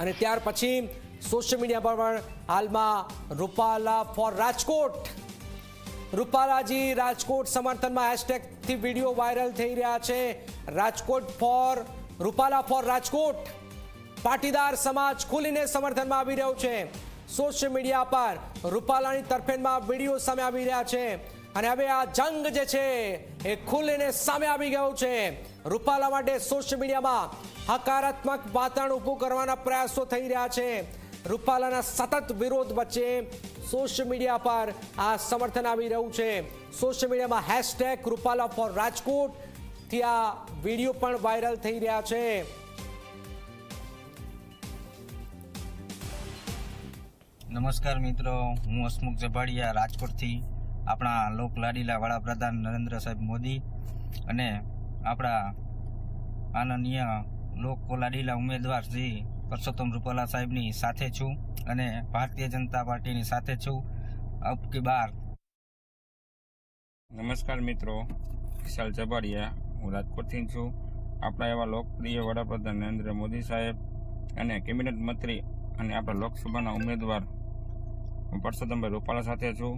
અને ત્યાર પછી સોશિયલ મીડિયા પર પણ હાલમાં રૂપાલા ફોર રાજકોટ. રૂપાલાજી રાજકોટ સમર્થનમાં હેશટેગથી વીડિયો વાયરલ થઈ રહ્યા છે. Rajkot for Rupala for Rajkot. Patidar સમાજ ખુલીને સમર્થનમાં આવી રહ્યો છે. સોશિયલ મીડિયા પર રૂપાલાની તરફેણમાં વીડિયો સામે આવી રહ્યા છે. અને હવે આ જંગ જે છે, એ ખુલીને સામે આવી ગયો છે. રૂપાલા માટે સોશિયલ મીડિયામાં હકારાત્મક વાતાવરણ ઊભું કરવાના પ્રયાસો થઈ રહ્યા છે. રૂપાલાના સતત વિરોધ વચ્ચે સોશિયલ મીડિયા પર આ સમર્થન આવી રહ્યું છે. સોશિયલ મીડિયામાં હેશટેગ રૂપાલા ફોર રાજકોટ. થી આ વીડિયો પણ વાયરલ થઈ રહ્યા છે. નમસ્કાર મિત્રો, હું હસમુખ ઝભાડિયા રાજકોટથી આપણા લોક લાડીલા વડાપ્રધાન નરેન્દ્ર સાહેબ મોદી અને આપણા માનનીય લોક કોલાડીલા ઉમેદવાર શ્રી પરસોત્તમ રૂપાલા સાહેબની સાથે છું અને ભારતીય જનતા પાર્ટીની સાથે છું. અબ કી બાર. નમસ્કાર મિત્રો, વિશાલ જબાડિયા. હું રાજકોટથી છું. આપણા એવા લોકપ્રિય વડાપ્રધાન નરેન્દ્ર મોદી સાહેબ અને કેબિનેટ મંત્રી અને આપણા લોકસભાના ઉમેદવાર હું પરસોત્તમભાઈ રૂપાલા સાથે છું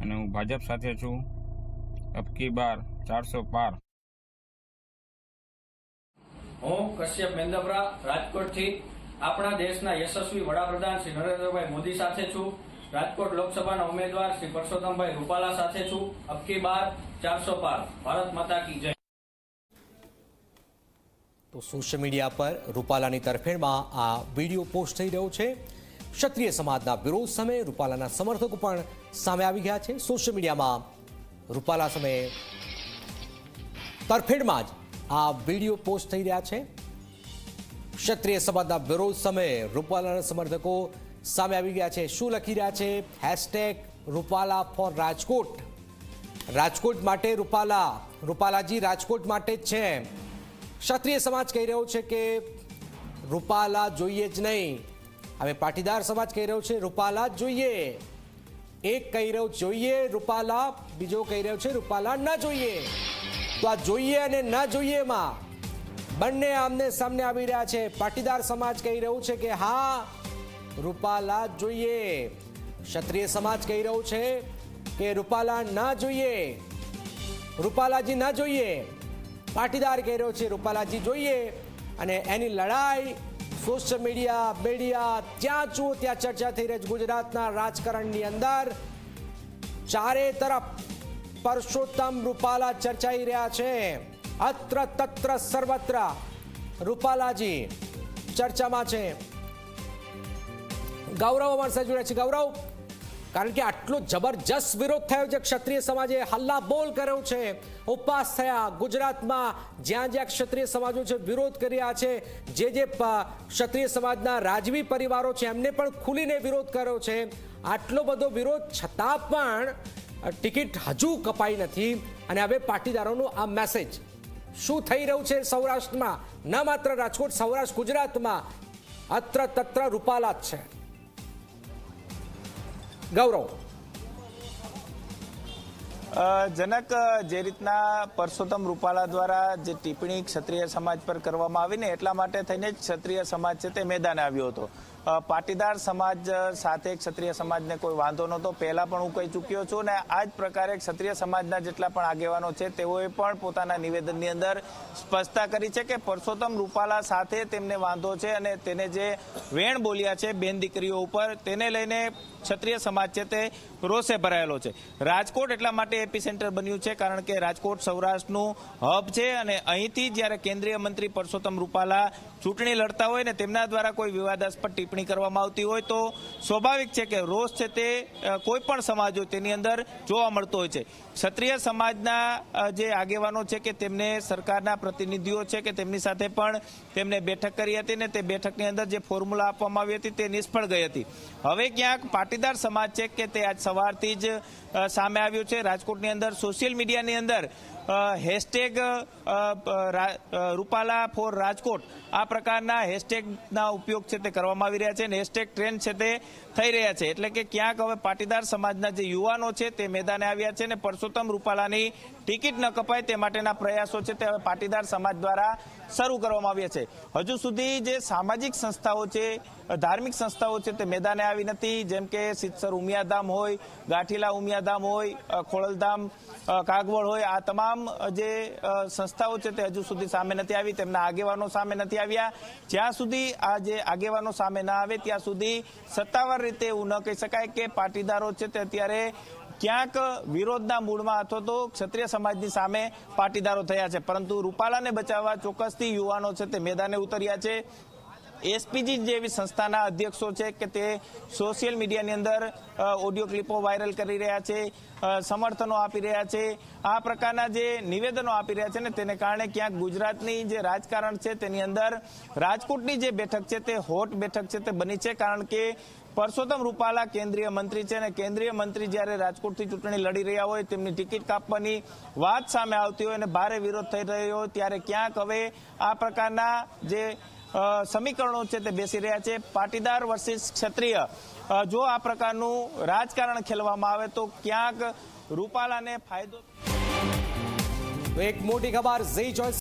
અને હું ભાજપ સાથે છું. અબકી બાર ચારસો પાર હું કશ્યપ મેંદપરા રાજકોટથી આપણા દેશના યશસ્વી વડાપ્રધાન શ્રી નરેન્દ્રભાઈ મોદી સાથે છું. રાજકોટ લોકસભાના ઉમેદવાર શ્રી પરસોત્તમભાઈ રૂપાલા સાથે છું. અબકી બાર, ચારસો પાર. ભારત માતા કી જય. તો સોશિયલ મીડિયા પર રૂપાલાની તરફેણમાં આ વીડિયો પોસ્ટ થઈ રહ્યો છે. ક્ષત્રિય સમાજના વિરોધ સામે રૂપાલાના સમર્થકો પણ સામે આવી ગયા છે. સોશિયલ મીડિયામાં રૂપાલા સામે તરફેણમાં જ આ વીડિયો પોસ્ટ થઈ રહ્યા છે. ક્ષત્રિય સમાજના વિરોધ સમયે રૂપાલાના સમર્થકો સામે આવી ગયા છે. શું લખી રહ્યા છે? Hashtag Rupala for Rajkot. Rajkot માટે રૂપાલા, રૂપાલાજી રાજકોટ માટે જ છે. ક્ષત્રિય સમાજ કહી રહ્યો છે કે રૂપાલા જોઈએ જ નહીં. હવે પાટીદાર સમાજ કહી રહ્યો છે, રૂપાલા જોઈએ. એક કહી રહ્યો, જોઈએ. રૂપાલા બીજો કહી રહ્યો છે, રૂપાલા ન જોઈએ. તો આ જોઈએ અને ન જોઈએમાં બંને આમને સામને આવી રહ્યા છે. પાટીદાર સમાજ કહી રહ્યું છે કે હા, રૂપાલા જોઈએ. ક્ષત્રિય સમાજ કહી રહ્યું છે કે રૂપાલા ના જોઈએ. રૂપાલાજી ના જોઈએ. પાટીદાર કહી રહ્યો છે રૂપાલાજી જોઈએ. અને એની લડાઈ સોશિયલ મીડિયા મીડિયા, ત્યાં જુઓ, ત્યાં ચર્ચા થઈ રહી છે ગુજરાતના રાજકારણની અંદર. ચારે તરફ પરસોત્તમ રૂપાલા ચર્ચાઈ રહ્યા છે. અત્ર તત્ર સર્વત્ર રૂપાલાજી ચર્ચામાં છે. ગૌરવ અમારી સાથે જોડ્યા છે. ગૌરવ, કારણ કે આટલો જબરજસ્ત વિરોધ થયો છે ક્ષત્રિય સમાજે, હલ્લા બોલ કર્યો છે. ઉપવાસ થયા, ગુજરાતમાં જ્યાં જ્યાં ક્ષત્રિય સમાજો છે વિરોધ કર્યા છે. જે જે ક્ષત્રિય સમાજના રાજવી પરિવારો છે એમને પણ ખુલીને વિરોધ કર્યો છે. આટલો બધો વિરોધ છતાં પણ ટિકિટ હજુ કપાઈ નથી અને હવે પાટીદારોનો આ મેસેજ શું થઈ રહ્યું છે સૌરાષ્ટ્રમાં? ન માત્ર રાજકોટ, સૌરાષ્ટ્ર, ગુજરાતમાં અત્ર તત્ર જ છે. ગૌરવ. જનક જે રીતના પરસોત્તમ રૂપાલા દ્વારા જે ટિપ્પણી ક્ષત્રિય સમાજ પર કરવામાં આવી ને એટલા માટે થઈને જ ક્ષત્રિય સમાજ છે તે મેદાને આવ્યો હતો. પાટીદાર સમાજ સાથે ક્ષત્રિય સમાજને કોઈ વાંધો નહોતો. પહેલા પણ હું કહી ચૂક્યો છું ને આ જ પ્રકારે ક્ષત્રિય સમાજના જેટલા પણ આગેવાનો છે, તેઓએ પણ પોતાના નિવેદનની અંદર સ્પષ્ટતા કરી છે કે પરસોત્તમ રૂપાલા સાથે તેમને વાંધો છે અને તેને જે વેણ બોલ્યા છે, બેન દીકરીઓ ઉપર, તેને લઈને ક્ષત્રિય સમાજ છે તે રોષે ભરાયેલો છે. રાજકોટ એટલા માટે એપી સેન્ટર બન્યું છે કારણ કે રાજકોટ સૌરાષ્ટ્રનું હબ છે અને અહીંથી જ્યારે કેન્દ્રીય મંત્રી પરસોત્તમ રૂપાલા ચૂંટણી લડતા હોય ને તેમના દ્વારા કોઈ વિવાદાસ્પદ ટિપ્પણી કરવામાં આવતી હોય તો સ્વાભાવિક છે કે રોષ છે તે કોઈ પણ સમાજ હોય તેની અંદર જોવા મળતો હોય છે. ક્ષત્રિય સમાજના જે આગેવાનો છે કે તેમને સરકારના પ્રતિનિધિઓ છે કે તેમની સાથે પણ તેમને બેઠક કરી હતી ને તે બેઠકની અંદર જે ફોર્મ્યુલા આપવામાં આવી હતી તે નિષ્ફળ ગઈ હતી. હવે ક્યાંક પાટીદાર સમાજ છે કે તે આજ સવારથી જ સામે આવ્યો છે. રાજકોટની અંદર સોશિયલ મીડિયાની અંદર હેશટેગ રૂપાલા ફોર રાજકોટ. આ પ્રકારના હેશટેગના ઉપયોગ છે તે કરવામાં આવી રહ્યા છે અને હેશટેગ ટ્રેન્ડ છે તે થઈ રહ્યા છે. એટલે કે ક્યાંક હવે પાટીદાર સમાજના જે યુવાનો છે તે મેદાને આવ્યા છે અને પરસોત્તમ રૂપાલાની ટિકિટ ન કપાય તે માટેના પ્રયાસો છે તે હવે પાટીદાર સમાજ દ્વારા શરૂ કરવામાં આવ્યા છે. હજુ સુધી જે સામાજિક સંસ્થાઓ છે, ધાર્મિક સંસ્થાઓ છે તે મેદાને આવી નથી. જેમ કે સિત્સર ઉમિયાધામ હોય, ગાંઠીલા ઉમિયાધામ હોય ખોળલધામ કાગવડ હોય, આ તમામ જે સંસ્થાઓ છે તે હજુ સુધી સામે નથી આવી, તેમના આગેવાનો સામે નથી આવ્યા. જ્યાં સુધી આ જે આગેવાનો સામે ના આવે, ત્યાં સુધી સત્તાવાર રીતે એવું ન કહી શકાય કે પાટીદારો છે તે અત્યારે ક્યાંક વિરોધના મૂળમાં અથવા તો ક્ષત્રિય સમાજની સામે પાટીદારો થયા છે. પરંતુ રૂપાલાને બચાવવા ચોક્કસથી યુવાનો છે તે મેદાને ઉતર્યા છે. એસપીજી જેવી સંસ્થાના અધ્યક્ષો છે કે તે સોશિયલ મીડિયાની અંદર ઓડિયો ક્લિપો વાયરલ કરી રહ્યા છે સમર્થનો આપી રહ્યા છે. આ પ્રકારના જે નિવેદનો આપી રહ્યા છે ને તેને કારણે ક્યાંક ગુજરાતની જે રાજકારણ છે તેની અંદર રાજકોટની જે બેઠક છે તે હોટ બેઠક છે તે બની છે. કારણ કે પરસોત્તમ રૂપાલા કેન્દ્રીય મંત્રી છે અને કેન્દ્રીય મંત્રી જ્યારે રાજકોટથી ચૂંટણી લડી રહ્યા હોય તેમની ટિકિટ કાપવાની વાત સામે આવતી હોય અને ભારે વિરોધ થઈ રહ્યો હોય ત્યારે ક્યાંક હવે આ પ્રકારના જે સમીકરણો છે તે બેસી રહ્યા છે. પાટીદાર વર્સિસ ક્ષત્રિય. જો આ પ્રકારનું રાજકારણ ખેલવામાં આવે તો ક્યાંક રૂપાલાને ફાયદો એક મોટી ખબર, ઝી ચોઈસ